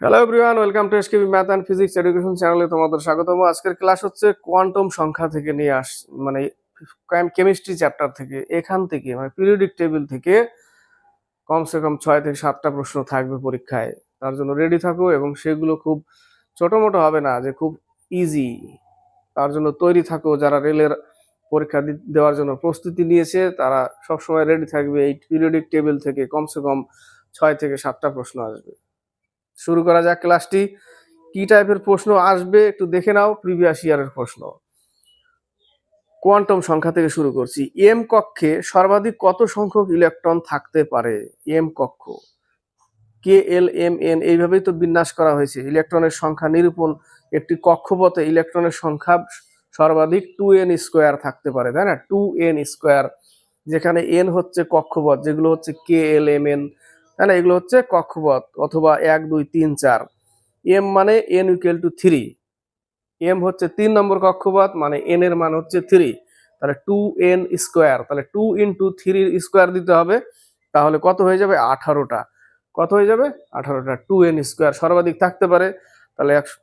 Hello everyone welcome to SKB math and physics education চ্যানেলে তোমাদের স্বাগতম। আজকের ক্লাস হচ্ছে কোয়ান্টাম সংখ্যা থেকে নিয়ে আস মানে কেমিস্ট্রি চ্যাপ্টার থেকে, এখান থেকে মানে পিরিয়ডিক টেবিল থেকে কমসে কম ছয় থেকে সাতটা প্রশ্ন থাকবে পরীক্ষায়। তার জন্য রেডি থাকো এবং সেগুলো খুব ছোট মোটো হবে না, যে খুব ইজি তার জন্য তৈরি থাকো, যারা রেলের পরীক্ষা দেওয়ার জন্য প্রস্তুতি নিয়েছে, তারা সবসময় রেডি থাকবে। এই পিরিয়ডিক টেবিল থেকে কমসে কম ছয় থেকে সাতটা প্রশ্ন আসবে। শুরু করা যাক ক্লাসটি। কি টাইপের প্রশ্ন আসবে একটু দেখে নাও, প্রিভিয়াস ইয়ারের প্রশ্ন। কোয়ান্টাম সংখ্যা থেকে শুরু করছি। এম কক্ষে সর্বাধিক কত সংখ্যক ইলেকট্রন থাকতে পারে? এম কক্ষ। কে এল এম এন, এইভাবেই তো বিন্যাস করা হয়েছে। ইলেকট্রনের সংখ্যা নিরূপণ একটি কক্ষপথে ইলেকট্রনের সংখ্যা সর্বাধিক টু এন স্কোয়ার থাকতে পারে, তাই না? টু এন স্কোয়ার, যেখানে এন হচ্ছে কক্ষপথ, যেগুলো হচ্ছে কে এল এম এন তাই না, এগুলো হচ্ছে কক্ষপথ অথবা এক, দুই, তিন, চার। এম মানে N equal to three M হচ্ছে তিন নম্বর কক্ষপথ মানে এন এর মান হচ্ছে থ্রি তাহলে টু এন স্কোয়ার তাহলে টু ইন্টু থ্রির স্কোয়ার দিতে হবে। তাহলে কত হয়ে যাবে? আঠারোটা। কত হয়ে যাবে? আঠারোটা। টু এন স্কোয়ার সর্বাধিক থাকতে পারে। তাহলে একশো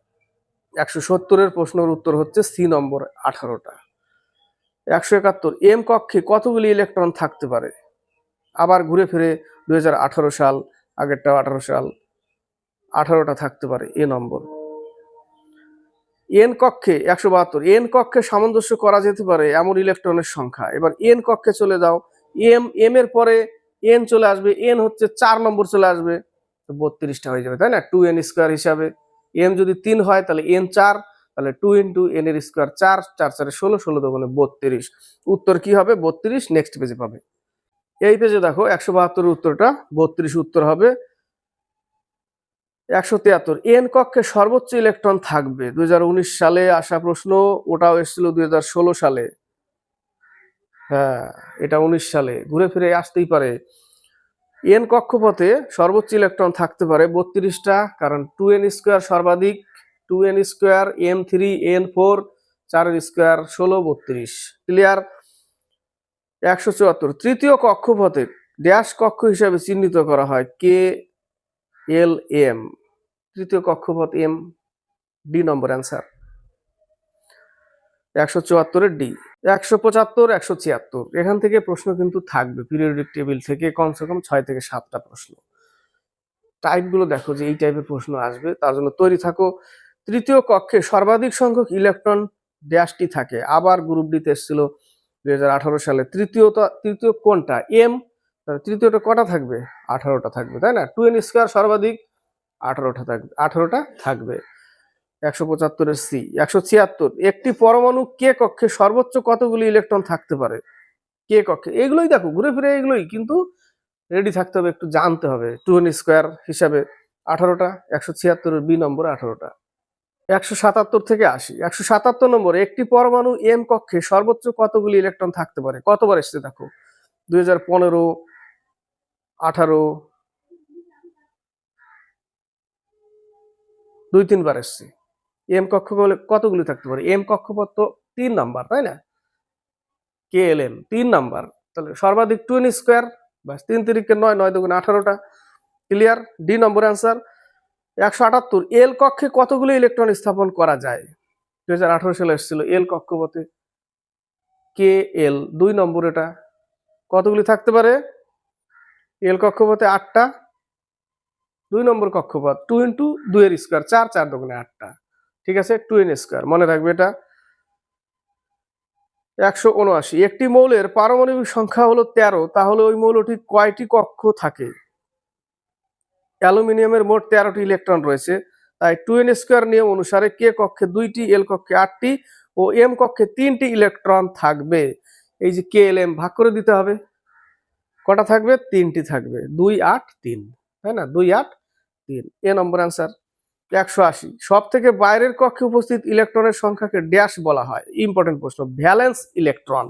একশো সত্তরের প্রশ্নের উত্তর হচ্ছে সি নম্বর আঠারোটা। একশো একাত্তর। এম কক্ষে কতগুলি ইলেকট্রন থাকতে পারে? আবার ঘুরে ফিরে দুই হাজার আঠারো সাল, আগেরটাও আঠারো সাল, আঠারোটা থাকতে পারে এ নম্বর। এন কক্ষে, একশো বাহাত্তর, এন কক্ষে সামঞ্জস্য করা যেতে পারে এমন ইলেকট্রনের সংখ্যা। এবার এন কক্ষে চলে যাও, এম এম এর পরে এন চলে আসবে, এন হচ্ছে চার নম্বর চলে আসবে, তো বত্রিশটা হয়ে যাবে, তাই না? টু এন স্কোয়ার হিসাবে। এম যদি তিন হয়, তাহলে এন চার, তাহলে টু ইন্টু এন এর স্কোয়ার চার চার চারে ষোলো ষোলো দোকানে বত্রিশ। উত্তর কি হবে? বত্রিশ নেক্সট পেজে পাবে। এই পেজে দেখো একশো বাহাত্তর উত্তরটা, বত্রিশ উত্তর হবে, একশো তিয়াত্তর এন কক্ষে সর্বোচ্চ ইলেকট্রন থাকবে। দুই সালে আসা প্রশ্ন, ওটাও এসেছিল দু হাজার ষোলো সালে। হ্যাঁ এটা উনিশ সালে। ঘুরে ফিরে আসতেই পারে। এন কক্ষপথে সর্বোচ্চ ইলেকট্রন থাকতে পারে বত্রিশটা, কারণ টু এন স্কোয়ার সর্বাধিক two N square M three N four চার স্কোয়ার ষোলো, বত্রিশ। ক্লিয়ার একশো চুয়াত্তর। তৃতীয় কক্ষপথে ড্যাশ কক্ষ হিসাবে চিহ্নিত করা হয় কে এল এম। তৃতীয় কক্ষপথ এম, ডি নম্বর অ্যান্সার। একশো চুয়াত্তরের ডি, একশো পঁচাত্তর, একশো ছিয়াত্তর। এখান থেকে প্রশ্ন কিন্তু থাকবে, পিরিয়ডিক টেবিল থেকে কমসে কম ছয় থেকে সাতটা প্রশ্ন। টাইপগুলো দেখো যে এই টাইপের প্রশ্ন আসবে, তার জন্য তৈরি থাকো। তৃতীয় কক্ষে সর্বাধিক সংখ্যক ইলেকট্রন ড্যাশটি থাকে। আবার গ্রুপ ডিতে এসেছিল দুই হাজার আঠারো সালে তৃতীয়টা তৃতীয় কোনটা? এম তৃতীয়টা কটা থাকবে? আঠারোটা থাকবে, তাই না? টু এন স্কোয়ার সর্বাধিক আঠারোটা থাকবে আঠারোটা থাকবে। একশো পঁচাত্তরের সি একশো ছিয়াত্তর। একটি পরমাণু কে কক্ষে সর্বোচ্চ কতগুলি ইলেকট্রন থাকতে পারে? কে কক্ষে? এগুলোই দেখো, ঘুরে ফিরে এগুলোই, কিন্তু রেডি থাকতে হবে, একটু জানতে হবে। টু এন স্কোয়ার হিসাবে আঠারোটা, একশো ছিয়াত্তরের বি নম্বর আঠারোটা। একশো সাতাত্তর থেকে আশি। একশো সাতাত্তর নম্বর একটি পরমাণু এম কক্ষে সর্বোচ্চ কতগুলি ইলেকট্রন থাকতে পারে? কতবার এসছে দেখো? দুই হাজার পনেরো, আঠারো দুই তিনবার এসছে। এম কক্ষ বলে কতগুলি থাকতে পারে? এম কক্ষপথ তো তিন নাম্বার, তাই না? কে এল এম তিন নাম্বার। তাহলে সর্বাধিক টু এন স্কোয়ার, ব্যাস, তিন তিরিকে নয় নয় দুগুণে আঠারোটা। ক্লিয়ার? D number answer. একশো আটাত্তর, এল কক্ষে কতগুলি ইলেকট্রন স্থাপন করা যায়? দু হাজার আঠারো সালে এসেছিল এল কক্ষপথে। কে এল? দুই নম্বর এটা। কতগুলি থাকতে পারে? এল কক্ষপথে আটটা, দুই নম্বর কক্ষপথ টু ইন্টু দুইয়ের স্কোয়ার চার চার দোকানে আটটা। ঠিক আছে? টু এন স্কোয়ার মনে রাখবে এটা। একশো উনআশি, একটি মৌলের পারমাণবিক সংখ্যা হলো তেরো, তাহলে ওই মৌলটি কয়টি কক্ষ থাকে? অ্যালুমিনিয়ামের মোট তেরোটি ইলেকট্রন রয়েছে। তাই টু এন স্কোয়ার নিয়ম অনুসারে কে কক্ষে দুইটি, এল কক্ষে আটটি ও এম কক্ষে তিনটি ইলেকট্রন থাকবে। এই যে কে, এল, এম ভাগ করে দিতে হবে। কটা থাকবে? তিনটি থাকবে। দুই, আট, তিন। তাই না? দুই, আট, তিন। এ নম্বর অ্যান্সার, একশো আশি। সব থেকে বাইরের কক্ষে উপস্থিত ইলেকট্রনের সংখ্যাকে ড্যাশ বলা হয়। ইম্পর্টেন্ট প্রশ্ন, ভ্যালেন্স ইলেকট্রন।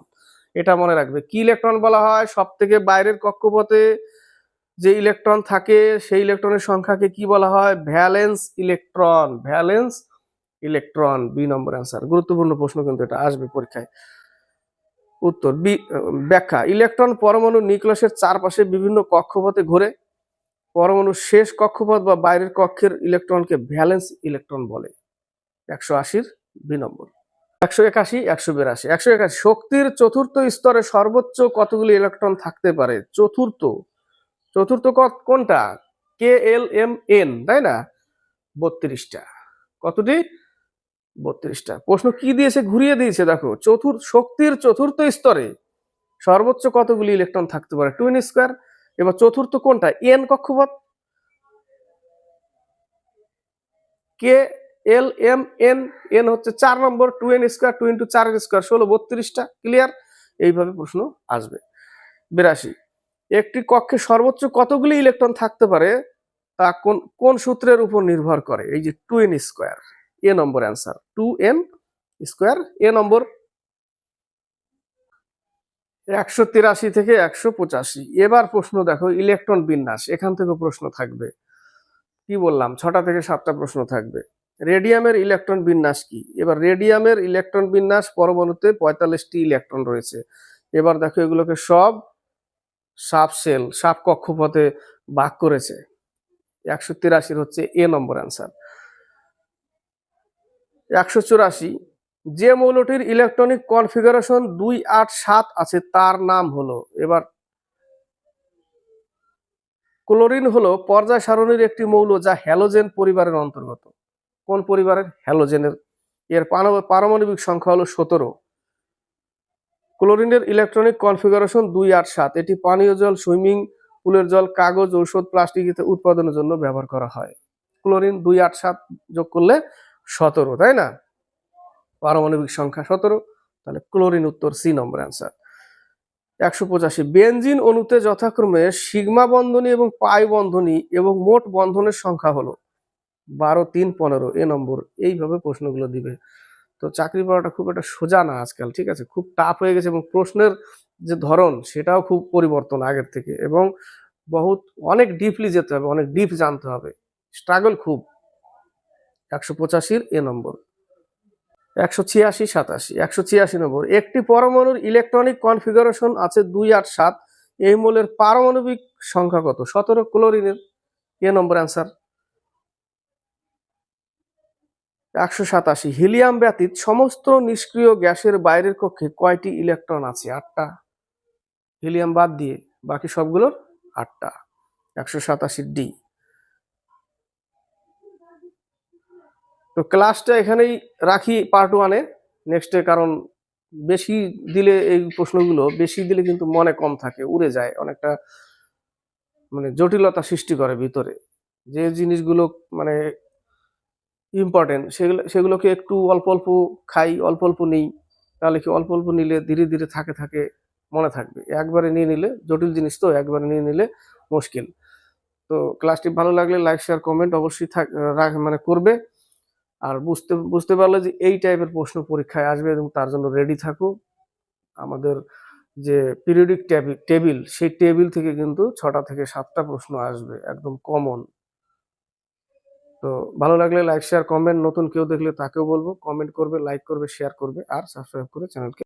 এটা মনে রাখবে। কি ইলেকট্রন বলা হয়? সব থেকে বাইরের কক্ষপথে যে ইলেকট্রন থাকে, সেই ইলেকট্রনের সংখ্যাকে কি বলা হয়? Valence electron valence electron B number answer গুরুত্বপূর্ণ প্রশ্ন কিন্তু এটা, আসবে পরীক্ষায়। উত্তর বি ব্যাখ্যা। ইলেকট্রন পরমাণু নিউক্লিয়াসের চারপাশে বিভিন্ন কক্ষপথে ঘুরে। পরমাণুর শেষ কক্ষপথ বা বাইরের কক্ষের ইলেকট্রনকে ভ্যালেন্স ইলেকট্রন বলে। একশো আশির বি নম্বর। একশো একাশি, একশো বিরাশি। একশো একাশি, শক্তির চতুর্থ স্তরে সর্বোচ্চ কতগুলি ইলেকট্রন থাকতে পারে? চতুর্থ। চতুর্থ ক- কোনটা? কে এল এম এন তাই না? বত্রিশটা। কতটি? বত্রিশটা। প্রশ্ন কি দিয়েছে? ঘুরিয়ে দিয়েছে, দেখো। চতুর্থ শক্তির চতুর্থ স্তরে সর্বোচ্চ কতগুলি ইলেকট্রন থাকতে পারে? টুইন স্কোয়ার এবার চতুর্থ কোনটা? এন কক্ষপথ। K L M N N হচ্ছে চার number two N square two into চার স্কোয়ার ষোলো, বত্রিশটা। ক্লিয়ার এইভাবে প্রশ্ন আসবে। বিরাশি। একটি কক্ষে সর্বোচ্চ কতগুলি ইলেকট্রন থাকতে পারে তা কোন কোন সূত্রের উপর নির্ভর করে? এই যে two N square A number answer two N square A number একশো তিরাশি থেকে একশো পঁচাশি। এবার প্রশ্ন দেখো, ইলেকট্রন বিন্যাস, এখান থেকে প্রশ্ন থাকবে। কি বললাম? ছটা থেকে সাতটা প্রশ্ন থাকবে। রেডিয়ামের ইলেকট্রন বিন্যাস কি? এবার রেডিয়ামের ইলেকট্রন বিন্যাস পরমাণুতে পঁয়তাল্লিশটি ইলেকট্রন রয়েছে। এবার দেখো এগুলোকে সব সাব সেল সাপ কক্ষপথে ভাগ করেছে। একশো তিরাশির হচ্ছে এ নম্বর অ্যান্সার একশো চুরাশি, যে মৌলটির ইলেকট্রনিক কনফিগারেশন দুই আট সাত আছে, তার নাম হলো, এবার ক্লোরিন হলো পর্যায় সারণীর একটি মৌল যা হ্যালোজেন পরিবারের অন্তর্গত। কোন পরিবারের? হ্যালোজেনের এর। পারমাণবিক সংখ্যা হলো সতেরো। ক্লোরিনের ইলেকট্রনিক কনফিগারেশন দুই আট সাত। এটি পানীয় জল, সুইমিং, পুলের জল, কাগজ, ঔষধ, প্লাস্টিক উৎপাদনের জন্য ব্যবহার করা হয়। ক্লোরিন দুই আট সাত যোগ করলে সতেরো, তাই না? পারমাণবিক সংখ্যা সতেরো, তাহলে ক্লোরিন উত্তর সি নম্বর অ্যান্সার। একশো পঁচাশি বেঞ্জিন অণুতে যথাক্রমে সিগমা বন্ধনী এবং পাই বন্ধনী এবং মোট বন্ধনের সংখ্যা হলো বারো, তিন, পনেরো। এ নম্বর এইভাবে প্রশ্নগুলো দিবে। তো চাকরি পাওয়াটা খুব একটা সোজা না আজকাল, ঠিক আছে? খুব টাফ হয়ে গেছে এবং প্রশ্নের যে ধরন, সেটাও খুব পরিবর্তন আগের থেকে এবং বহুত, অনেক ডিপলি যেতে হবে, অনেক ডিপ জানতে হবে। স্ট্রাগল খুব। একশো পঁচাশির এ নম্বর। একশো ছিয়াশি, সাতাশি। একশো ছিয়াশি নম্বর। একটি পরমাণুর ইলেকট্রনিক কনফিগারেশন আছে দুই আট সাত। এই মৌলের পারমাণবিক সংখ্যা কত? সতেরো ক্লোরিনের এ নম্বর অ্যান্সার একশো সাতাশি। হিলিয়াম ব্যতীত সমস্ত নিষ্ক্রিয় গ্যাসের বাইরের কক্ষে কয়টি ইলেকট্রন আছে? আটটা। হিলিয়াম বাদ দিয়ে বাকি সবগুলোর আটটা। একশো সাতাশি ডি। তো ক্লাসটা এখানেই রাখি পার্ট ওয়ানে নেক্সটে কারণ বেশি দিলে এই প্রশ্নগুলো, বেশি দিলে কিন্তু মনে কম থাকে, উড়ে যায়, অনেকটা মানে জটিলতা সৃষ্টি করে ভিতরে। যে জিনিসগুলো মানে ইম্পর্টেন্ট সেগুলো, সেগুলোকে একটু অল্প অল্প খাই, অল্প অল্প নিই, তাহলে কি অল্প অল্প নিলে ধীরে ধীরে থাকে থাকে মনে থাকবে। একবারে নিয়ে নিলে, জটিল জিনিস তো, একবারে নিয়ে নিলে মুশকিল। তো ক্লাসটি ভালো লাগলে লাইক শেয়ার কমেন্ট অবশ্যই থাক মানে করবে। আর বুঝতে বুঝতে পারলে যে এই টাইপের প্রশ্ন পরীক্ষায় আসবে এবং তার জন্য রেডি থাকো। আমাদের যে পিরিয়ডিক টেবিল সেই টেবিল থেকে কিন্তু ছটা থেকে সাতটা প্রশ্ন আসবে, একদম কমন তো ভালো লাগলে লাইক শেয়ার কমেন্ট নতুন কেউ দেখলে তাকেও বলব। কমেন্ট করবে লাইক করবে শেয়ার করবে, আর সাবস্ক্রাইব করে চ্যানেলকে